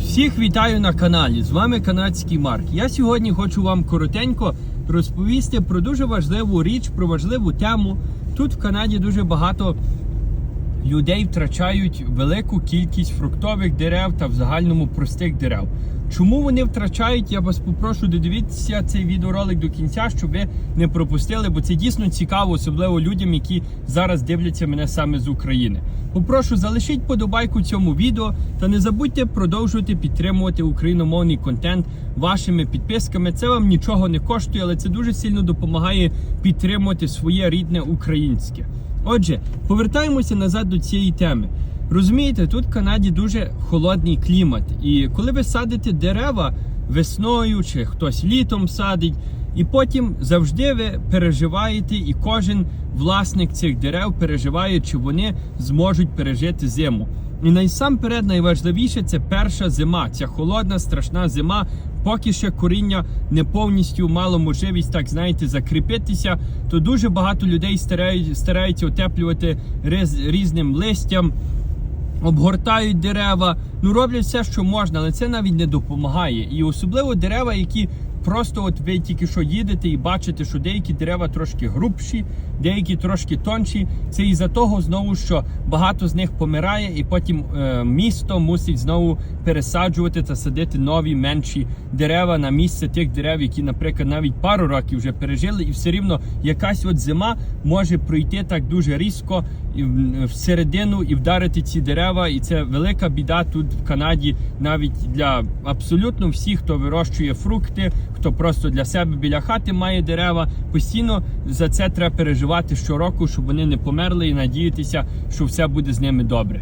Всіх вітаю на каналі. З вами канадський Марк. Я сьогодні хочу вам коротенько розповісти про дуже важливу річ, про важливу тему. Тут в Канаді дуже багато людей втрачають велику кількість фруктових дерев та в загальному простих дерев. Чому вони втрачають? Я вас попрошу додивитися цей відеоролик до кінця, щоб ви не пропустили, бо це дійсно цікаво, особливо людям, які зараз дивляться мене саме з України. Попрошу залишіть подобайку цьому відео та не забудьте продовжувати підтримувати україномовний контент вашими підписками. Це вам нічого не коштує, але це дуже сильно допомагає підтримувати своє рідне українське. Отже, повертаємося назад до цієї теми. Розумієте, тут в Канаді дуже холодний клімат, і коли ви садите дерева весною чи хтось літом садить, і потім завжди ви переживаєте, і кожен власник цих дерев переживає, чи вони зможуть пережити зиму. І найсамперед найважливіше це перша зима, ця холодна, страшна зима. Поки ще коріння не повністю мало можливість, так знаєте, закріпитися, то дуже багато людей старають, стараються утеплювати riz- різним листям, обгортають дерева, ну роблять все, що можна, але це навіть не допомагає. І особливо дерева, які просто от ви тільки що їдете і бачите, що деякі дерева трошки грубші, деякі трошки тонші. Це із-за того знову, що багато з них помирає, і потім е, місто мусить знову пересаджувати та садити нові менші дерева на місце тих дерев, які, наприклад, навіть пару років вже пережили, і все рівно якась от зима може пройти так дуже різко і всередину і вдарити ці дерева. І це велика біда тут в Канаді, навіть для абсолютно всіх, хто вирощує фрукти, хто просто для себе біля хати має дерева. Постійно за це треба переживати щороку, щоб вони не померли, і надіятися, що все буде з ними добре.